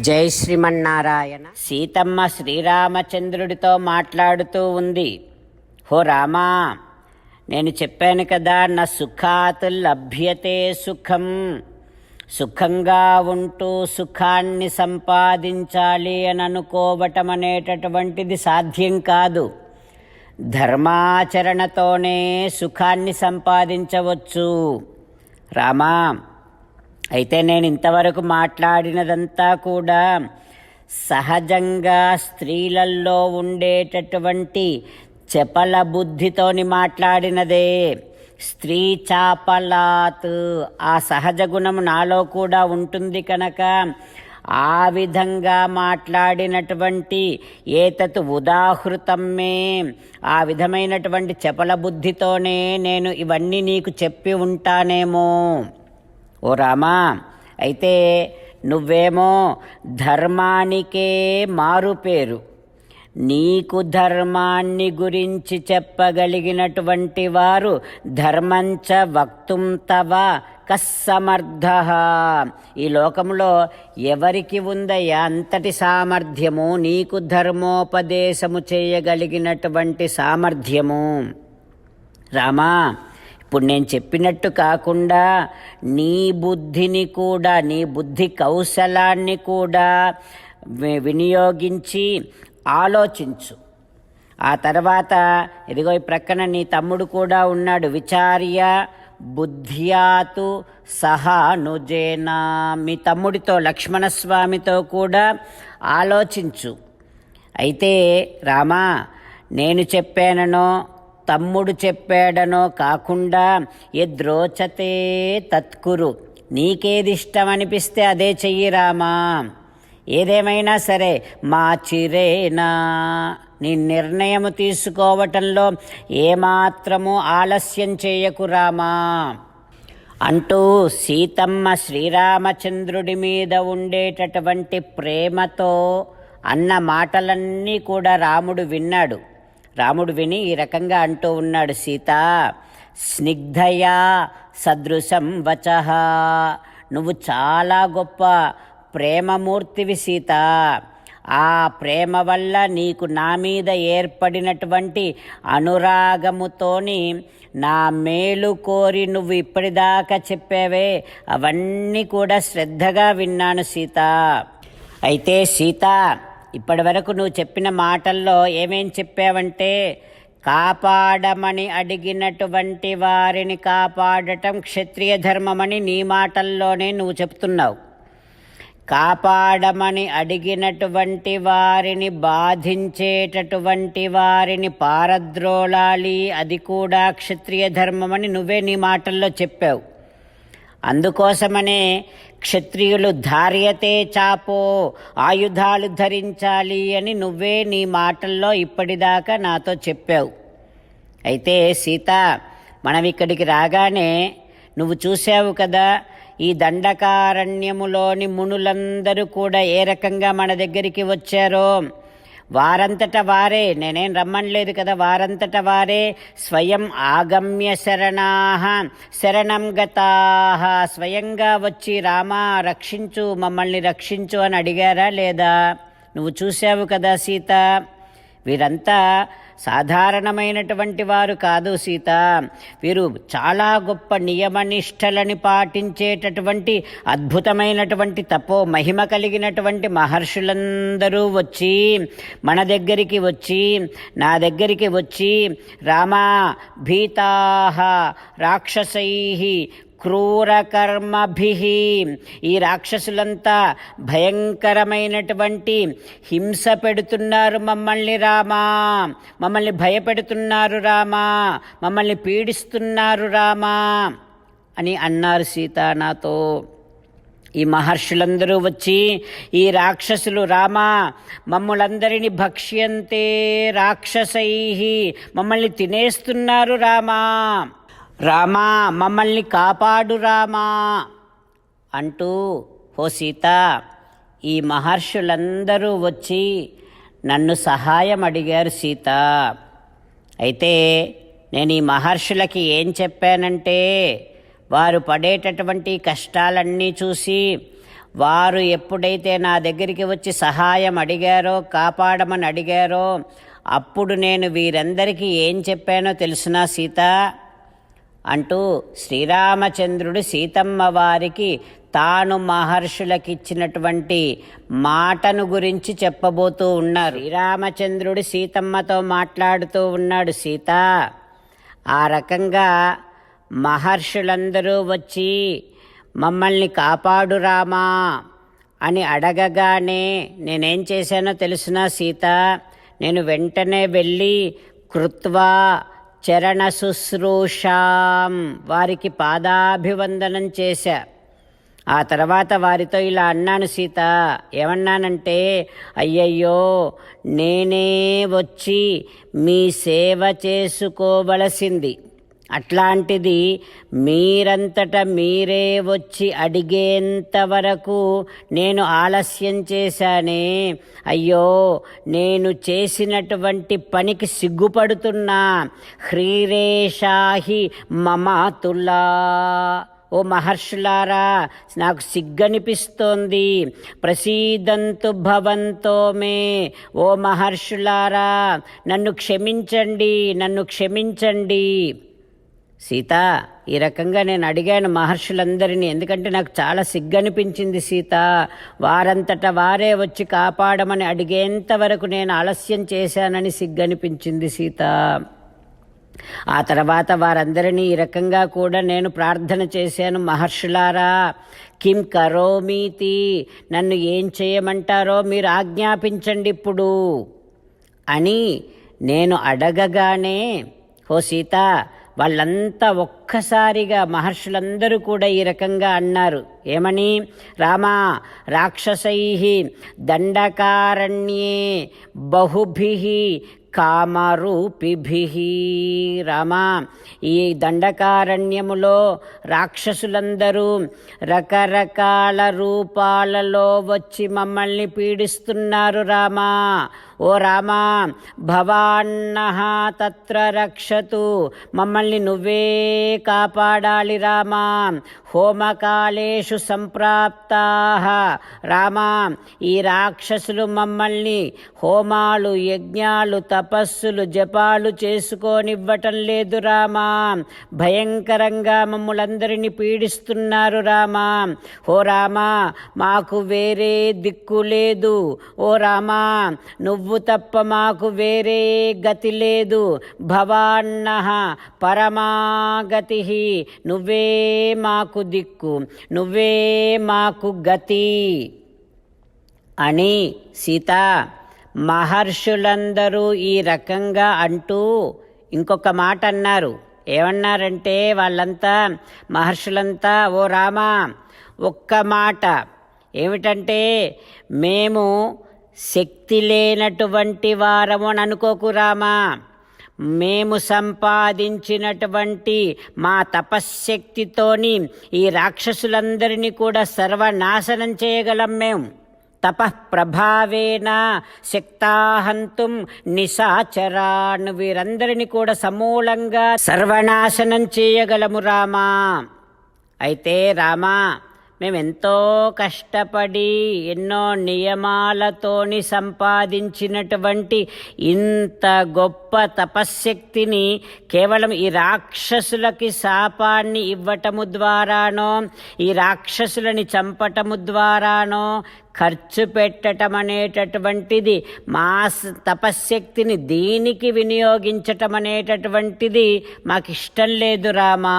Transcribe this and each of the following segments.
జై శ్రీమన్నారాయణ. సీతమ్మ శ్రీరామచంద్రుడితో మాట్లాడుతూ ఉంది. హో రామా నేను చెప్పాను కదా నా సుఖాత్ లభ్యతే సుఖం. సుఖంగా ఉంటూ సుఖాన్ని సంపాదించాలి అని అనుకోవటం అనేటటువంటిది సాధ్యం కాదు. ధర్మాచరణతోనే సుఖాన్ని సంపాదించవచ్చు. రామా అయితే నేను ఇంతవరకు మాట్లాడినదంతా కూడా సహజంగా స్త్రీలల్లో ఉండేటటువంటి చపల బుద్ధితోని మాట్లాడినదే. స్త్రీ చాపలాత్ ఆ సహజ గుణం నాలో కూడా ఉంటుంది కనుక ఆ విధంగా మాట్లాడినటువంటి ఏతత్ ఉదాహృతం మే ఆ విధమైనటువంటి చపల బుద్ధితోనే నేను ఇవన్నీ నీకు చెప్పి ఉంటానేమో. ఓ రామా అయితే నువ్వేమో ధర్మానికే మారుపేరు. నీకు ధర్మాన్ని గురించి చెప్పగలిగినటువంటి వారు ధర్మంచ వక్తుం తవ కస్సమర్థ. ఈ లోకంలో ఎవరికి ఉందయ్యా అంతటి సామర్థ్యము? నీకు ధర్మోపదేశము చేయగలిగినటువంటి సామర్థ్యము. రామా ఇప్పుడు నేను చెప్పినట్టు కాకుండా నీ బుద్ధిని కూడా నీ బుద్ధి కౌశలాన్ని కూడా వినియోగించి ఆలోచించు. ఆ తర్వాత ఇదిగో ఈ ప్రక్కన నీ తమ్ముడు కూడా ఉన్నాడు. విచార్య బుద్ధ్యాతు సహానుజేనా. మీ తమ్ముడితో లక్ష్మణస్వామితో కూడా ఆలోచించు. అయితే రామా నేను చెప్పాననో తమ్ముడు చెప్పాడనో కాకుండా ఎద్రోచతే తత్కురు. నీకేదిష్టమనిపిస్తే అదే చెయ్యి రామా. ఏదేమైనా సరే మా చిరేనా నీ నిర్ణయము తీసుకోవటంలో ఏమాత్రము ఆలస్యం చేయకు రామా. అంటూ సీతమ్మ శ్రీరామచంద్రుడి మీద ఉండేటటువంటి ప్రేమతో అన్న మాటలన్నీ కూడా రాముడు విన్నాడు. రాముడు విని ఈ రకంగా అంటూ ఉన్నాడు సీత స్నిగ్ధయా సదృశం వచ. నువ్వు చాలా గొప్ప ప్రేమమూర్తివి సీత. ఆ ప్రేమ వల్ల నీకు నా మీద ఏర్పడినటువంటి అనురాగముతోని నా మేలు కోరి నువ్వు ఇప్పటిదాకా చెప్పావే. అవన్నీ కూడా శ్రద్ధగా విన్నాను సీత. అయితే సీత ఇప్పటి వరకు నువ్వు చెప్పిన మాటల్లో ఏమేం చెప్పావంటే కాపాడమని అడిగినటువంటి వారిని కాపాడటం క్షత్రియ ధర్మమని నీ మాటల్లోనే నువ్వు చెప్తున్నావు. కాపాడమని అడిగినటువంటి వారిని బాధించేటటువంటి వారిని పారద్రోళాలి అది కూడా క్షత్రియ ధర్మమని నువ్వే నీ మాటల్లో చెప్పావు. అందుకోసమనే క్షత్రియులు ధార్యతే చాపో ఆయుధాలు ధరించాలి అని నువ్వే నీ మాటల్లో ఇప్పటిదాకా నాతో చెప్పావు. అయితే సీత మనం ఇక్కడికి రాగానే నువ్వు చూసావు కదా ఈ దండకారణ్యములోని మునులందరూ కూడా ఏ రకంగా మన దగ్గరికి వచ్చారో? వారంతట వారే నేనేం రమ్మనలేదు కదా వారంతట వారే స్వయం ఆగమ్య శరణాహ శరణం గతాహ స్వయంగా వచ్చి రామా రక్షించు మమ్మల్ని రక్షించు అని అడిగారా లేదా? నువ్వు చూసావు కదా సీత? వీరంతా సాధారణమైనటువంటి వారు కాదు సీత. వీరు చాలా గొప్ప నియమనిష్టలని పాటించేటటువంటి అద్భుతమైనటువంటి తపో మహిమ కలిగినటువంటి మహర్షులందరూ వచ్చి మన దగ్గరికి వచ్చి నా దగ్గరికి వచ్చి రామా భీతాహ రాక్షసై క్రూరకర్మభి. ఈ రాక్షసులంతా భయంకరమైనటువంటి హింస పెడుతున్నారు మమ్మల్ని రామా. మమ్మల్ని భయపెడుతున్నారు రామా. మమ్మల్ని పీడిస్తున్నారు రామా అని అన్నారు సీత నాతో. ఈ మహర్షులందరూ వచ్చి ఈ రాక్షసులు రామా మమ్ములందరిని భక్ష్యంతే రాక్షసై. మమ్మల్ని తినేస్తున్నారు రామా. రామా మమ్మల్ని కాపాడు రామా అంటూ ఓ సీత ఈ మహర్షులందరూ వచ్చి నన్ను సహాయం అడిగారు సీత. అయితే నేను ఈ మహర్షులకి ఏం చెప్పానంటే వారు పడేటటువంటి కష్టాలన్నీ చూసి వారు ఎప్పుడైతే నా దగ్గరికి వచ్చి సహాయం అడిగారో కాపాడమని అడిగారో అప్పుడు నేను వీరందరికీ ఏం చెప్పానో తెలుసునా సీత అంటూ శ్రీరామచంద్రుడు సీతమ్మ వారికి తాను మహర్షులకిచ్చినటువంటి మాటను గురించి చెప్పబోతూ ఉన్నారు. శ్రీరామచంద్రుడు సీతమ్మతో మాట్లాడుతూ ఉన్నాడు. సీత ఆ రకంగా మహర్షులందరూ వచ్చి మమ్మల్ని కాపాడు రామా అని అడగగానే నేనేం చేశానో తెలుసునా సీత? నేను వెంటనే వెళ్ళి కృత్వా చరణ శుశ్రూషాం వారికి పాదాభివందనం చేశా. ఆ తర్వాత వారితో ఇలా అన్నాను సీత ఏమన్నానంటే అయ్యయ్యో నేనే వచ్చి మీ సేవ చేసుకోవలసింది. అట్లాంటిది మీరంతట మీరే వచ్చి అడిగేంత వరకు నేను ఆలస్యం చేశానే. అయ్యో నేను చేసినటువంటి పనికి సిగ్గుపడుతున్నా. హ్రీరేషాహి మమాతుల్లా. ఓ మహర్షులారా నాకు సిగ్గనిపిస్తోంది. ప్రసీదంతు భవంతో మే. ఓ మహర్షులారా నన్ను క్షమించండి నన్ను క్షమించండి. సీత ఈ రకంగా నేను అడిగాను మహర్షులందరినీ. ఎందుకంటే నాకు చాలా సిగ్గనిపించింది సీత. వారంతట వారే వచ్చి కాపాడమని అడిగేంత వరకు నేను ఆలస్యం చేశానని సిగ్గనిపించింది సీత. ఆ తర్వాత వారందరినీ ఈ రకంగా కూడా నేను ప్రార్థన చేశాను. మహర్షులారా కిం కరోమీతి? నన్ను ఏం చేయమంటారో మీరు ఆజ్ఞాపించండి ఇప్పుడు అని నేను అడగగానే ఓ సీత వాళ్ళంతా ఒక్కసారిగా మహర్షులందరూ కూడా ఈ రకంగా అన్నారు. ఏమని? రామా రాక్షసై దండకారణ్యే బహుభి కామరూపిభి. రామా ఈ దండకారణ్యములో రాక్షసులందరూ రకరకాల రూపాలలో వచ్చి మమ్మల్ని పీడిస్తున్నారు రామా. ఓ రామా భవాన్న తత్ర రక్షతు. మమ్మల్ని నువ్వే కాపాడాలి రామా. హోమకాలేషు సంప్రాప్తా. రామా ఈ రాక్షసులు మమ్మల్ని హోమాలు యజ్ఞాలు తపస్సులు జపాలు చేసుకోనివ్వటం లేదు రామా. భయంకరంగా మమ్మలందరినీ పీడిస్తున్నారు రామా. ఓ రామా మాకు వేరే దిక్కు లేదు. ఓ రామా నువ్వు నువ్వు తప్ప మాకు వేరే గతి లేదు. భవాన్న పరమాగతి నువ్వే మాకు దిక్కు నువ్వే మాకు గతి. అని సీత మహర్షులందరూ ఈ రకంగా అంటూ ఇంకొక మాట అన్నారు. ఏమన్నారంటే వాళ్ళంతా మహర్షులంతా ఓ రామా ఒక్క మాట ఏమిటంటే మేము శక్తి లేనటువంటి వారము అని మేము సంపాదించినటువంటి మా తపశ్శక్తితోని ఈ రాక్షసులందరినీ కూడా సర్వనాశనం చేయగలం మేము తపఃప్రభావేన శక్తాహంతుం నిశాచరాన్ వీరందరిని కూడా సమూలంగా సర్వనాశనం చేయగలము రామా. అయితే రామా మేమెంతో కష్టపడి ఎన్నో నియమాలతోని సంపాదించినటువంటి ఇంత గొప్ప తపశ్శక్తిని కేవలం ఈ రాక్షసులకి శాపాన్ని ఇవ్వటము ద్వారానో ఈ రాక్షసులని చంపటము ద్వారానో ఖర్చు పెట్టటం అనేటటువంటిది మా తపశ్శక్తిని దీనికి వినియోగించటం అనేటటువంటిది మాకు ఇష్టం లేదు రామా.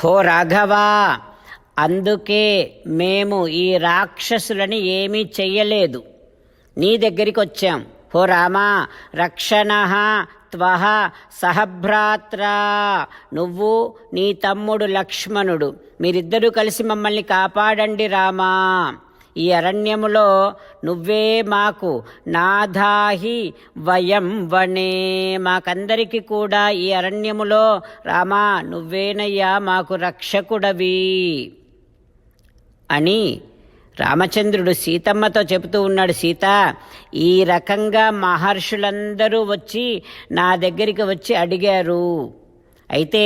హో రాఘవా! అందుకే మేము ఈ రాక్షసులని ఏమీ చెయ్యలేదు. నీ దగ్గరికి వచ్చాం హో రామా రక్షణ త్వహ సహభ్రాత్రా. నువ్వు నీ తమ్ముడు లక్ష్మణుడు. మీరిద్దరూ కలిసి మమ్మల్ని కాపాడండి రామా. ఈ అరణ్యములో నువ్వే మాకు నాధాహి వయం వనే మాకందరికీ కూడా ఈ అరణ్యములో రామా నువ్వేనయ్యా మాకు రక్షకుడవి. అని రామచంద్రుడు సీతమ్మతో చెబుతూ ఉన్నాడు సీత ఈ రకంగా మహర్షులందరూ వచ్చి నా దగ్గరికి వచ్చి అడిగారు. అయితే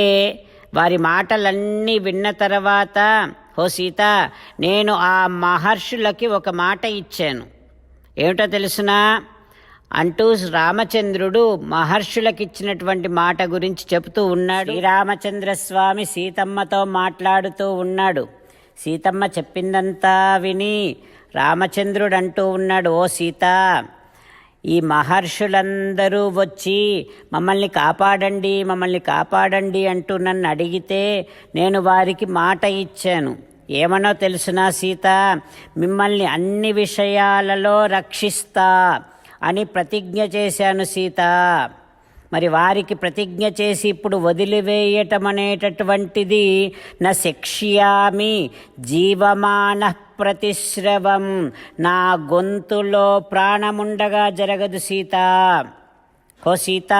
వారి మాటలన్నీ విన్న తర్వాత ఓ సీత నేను ఆ మహర్షులకి ఒక మాట ఇచ్చాను. ఏమిటో తెలుసునా? అంటూ రామచంద్రుడు మహర్షులకిచ్చినటువంటి మాట గురించి చెబుతూ ఉన్నాడు. శ్రీరామచంద్ర స్వామి సీతమ్మతో మాట్లాడుతూ ఉన్నాడు. సీతమ్మ చెప్పిందంతా విని రామచంద్రుడు అంటూ ఉన్నాడు ఓ సీత ఈ మహర్షులందరూ వచ్చి మమ్మల్ని కాపాడండి మమ్మల్ని కాపాడండి అంటూ నన్ను అడిగితే నేను వారికి మాట ఇచ్చాను. ఏమనో తెలుసునా సీత మిమ్మల్ని అన్ని విషయాలలో రక్షిస్తా అని ప్రతిజ్ఞ చేశాను సీత. మరి వారికి ప్రతిజ్ఞ చేసి ఇప్పుడు వదిలివేయటం అనేటటువంటిది నా శిక్ష్యామి జీవమాన ప్రతిశ్రవం. నా గొంతులో ప్రాణముండగా జరగదు సీత. ఓ సీత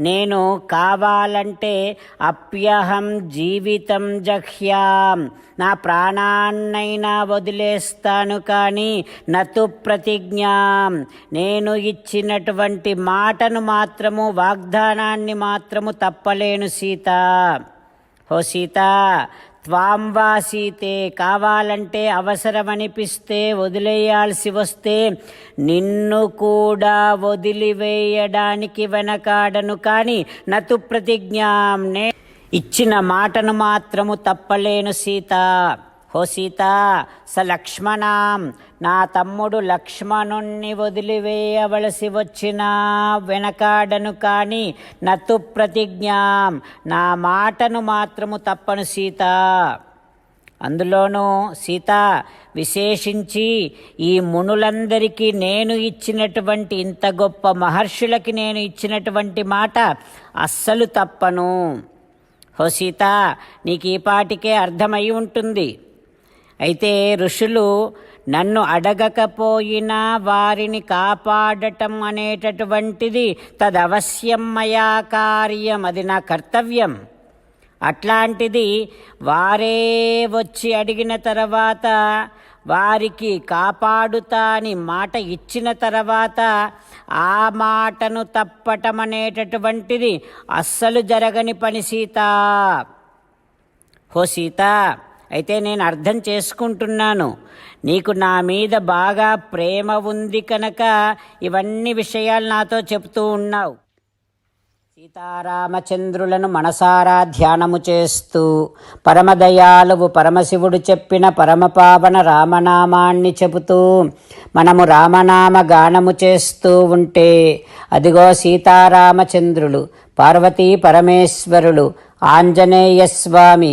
నేను కావాలంటే అప్యహం జీవితం జహ్యాం. నా ప్రాణాన్నైనా వదిలేస్తాను కానీ నతు ప్రతిజ్ఞాం. నేను ఇచ్చినటువంటి మాటను మాత్రము వాగ్దానాన్ని మాత్రము తప్పలేను సీత. ఓ సీత త్వాం వాసీతే కావాలంటే అవసరమనిపిస్తే వదిలేయాల్సి వస్తే నిన్ను కూడా వదిలివేయడానికి వెనకాడను. కానీ నతు ప్రతిజ్ఞాం నే ఇచ్చిన మాటను మాత్రము తప్పలేను సీత. హో సీత స లక్ష్మణాం నా తమ్ముడు లక్ష్మణుణ్ణి వదిలివేయవలసి వచ్చిన వెనకాడను కానీ నతు ప్రతిజ్ఞాం నా మాటను మాత్రము తప్పను సీత. అందులోనూ సీత విశేషించి ఈ మునులందరికీ నేను ఇచ్చినటువంటి ఇంత గొప్ప మహర్షులకి నేను ఇచ్చినటువంటి మాట అస్సలు తప్పను. హో సీత నీకు ఈ పాటికే అర్థమై ఉంటుంది. అయితే ఋషులు నన్ను అడగకపోయినా వారిని కాపాడటం అనేటటువంటిది తదవశ్యం మయా కార్యం అది నా కర్తవ్యం. అట్లాంటిది వారే వచ్చి అడిగిన తర్వాత వారికి కాపాడుతా అని మాట ఇచ్చిన తర్వాత ఆ మాటను తప్పటం అనేటటువంటిది అస్సలు జరగని పని సీత. హో సీత! అయితే నేను అర్థం చేసుకుంటున్నాను. నీకు నా మీద బాగా ప్రేమ ఉంది కనుక ఇవన్నీ విషయాలు నాతో చెప్తూ ఉన్నావు. సీతారామచంద్రులను మనసారా ధ్యానము చేస్తూ పరమదయాలువు పరమశివుడు చెప్పిన పరమపావన రామనామాన్ని చెబుతూ మనము రామనామ గానము చేస్తూ ఉంటే అదిగో సీతారామచంద్రులు పార్వతీ పరమేశ్వరులు ఆంజనేయ స్వామి